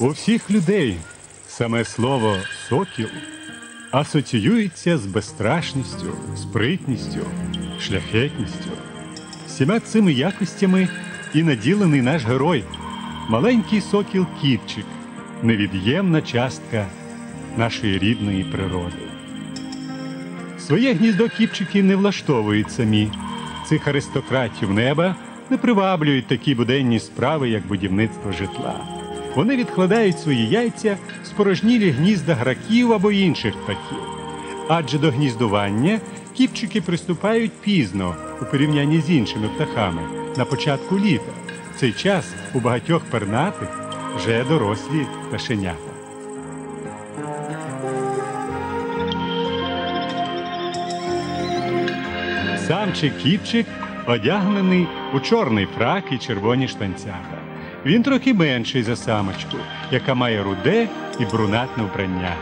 У всіх людей саме слово сокіл асоціюється з безстрашністю, спритністю, шляхетністю. Всіма цими якостями і наділений наш герой, маленький сокіл Кіпчик, невід'ємна частка нашої рідної природи. Своє гніздо кіпчики не влаштовують самі. Цих аристократів неба не приваблюють такі буденні справи, як будівництво житла. Вони відкладають свої яйця в спорожнілі гнізда граків або інших птахів. Адже до гніздування кіпчики приступають пізно у порівнянні з іншими птахами на початку літа. В цей час у багатьох пернатих вже дорослі пташенята. Самчик кіпчик одягнений у чорний фрак і червоні штанцята. Він трохи менший за самочку, яка має руде і брунатне вбрання.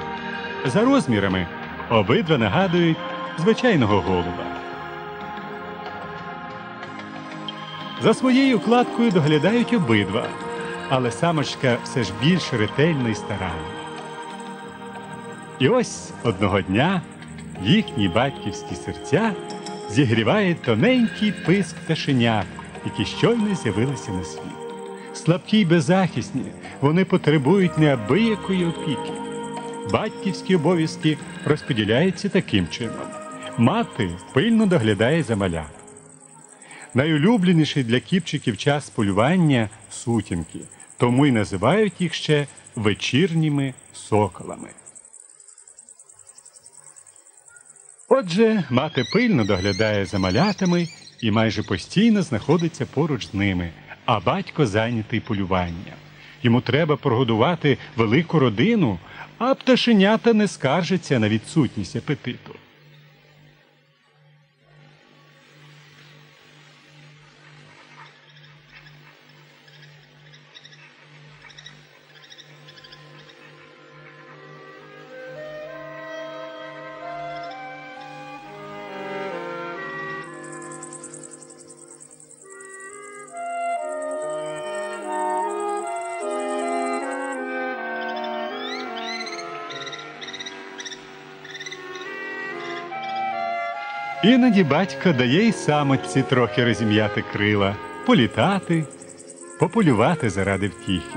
За розмірами обидва нагадують звичайного голуба. За своєю кладкою доглядають обидва, але самочка все ж більш ретельна і старанна. І ось одного дня їхні батьківські серця зігріває тоненький писк пташенят, які щойно з'явилися на світ. Слабкі й беззахисні, вони потребують неабиякої опіки. Батьківські обов'язки розподіляються таким чином. Мати пильно доглядає за малят. Найулюбленіший для кіпчиків час полювання сутінки, тому й називають їх ще вечірніми соколами. Отже, мати пильно доглядає за малятами і майже постійно знаходиться поруч з ними, а батько зайнятий полюванням. Йому треба прогодувати велику родину, а пташенята не скаржаться на відсутність апетиту. Іноді батько дає й самотці трохи розім'яти крила, політати, пополювати заради втіхи.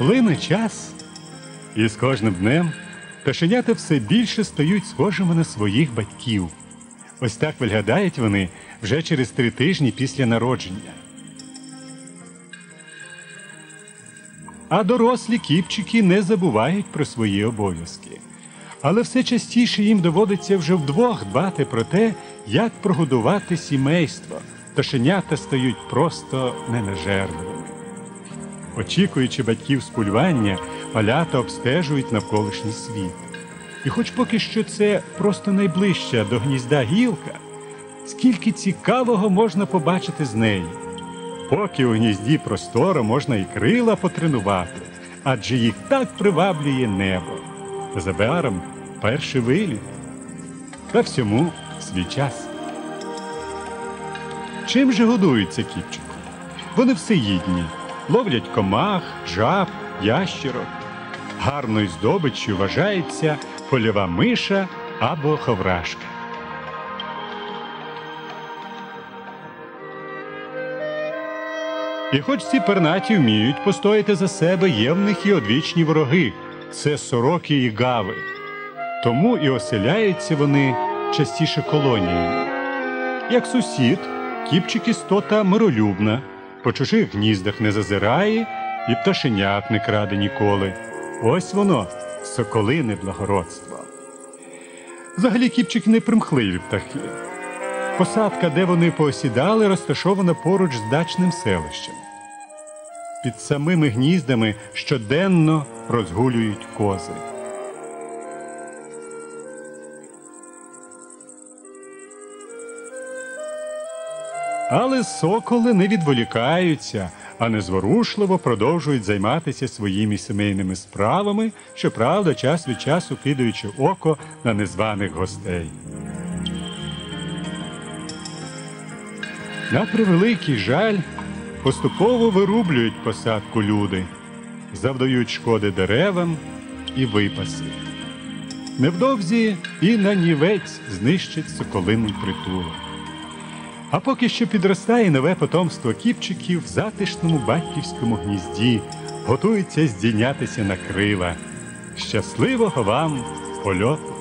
Плине час, і з кожним днем пташенята все більше стають схожими на своїх батьків. Ось так виглядають вони вже через три тижні після народження. А дорослі кіпчики не забувають про свої обов'язки. Але все частіше їм доводиться вже вдвох дбати про те, як прогодувати сімейство. Пташенята стають просто ненажерливими. Очікуючи батьків з полювання, малята обстежують навколишній світ. І хоч поки що це просто найближча до гнізда гілка, скільки цікавого можна побачити з неї. Поки у гнізді просторо можна і крила потренувати, адже їх так приваблює небо. Забаром перший виліт. Та всьому свій час. Чим же годуються кіпчики? Вони всеїдні ловлять комах, жаб, ящерок. Гарною здобиччю вважається польова миша або ховрашка. І хоч ці пернаті вміють постояти за себе, є в них і одвічні вороги це сороки і гави. Тому і оселяються вони частіше колоніями. Як сусід, кіпчик істота миролюбна, по чужих гніздах не зазирає і пташенят не краде ніколи. Ось воно, соколине благородство. Взагалі кіпчики не примхливі птахи. Посадка, де вони поосідали, розташована поруч з дачним селищем. Під самими гніздами щоденно розгулюють кози. Але соколи не відволікаються, а незворушливо продовжують займатися своїми сімейними справами, щоправда, час від часу кидаючи око на незваних гостей. На превеликий жаль, поступово вирублюють посадку люди, завдають шкоди деревам і випаси. Невдовзі і на нівець знищить соколиний притулок. А поки що підростає нове потомство кіпчиків в затишному батьківському гнізді, готується здійнятися на крила. Щасливого вам польоту!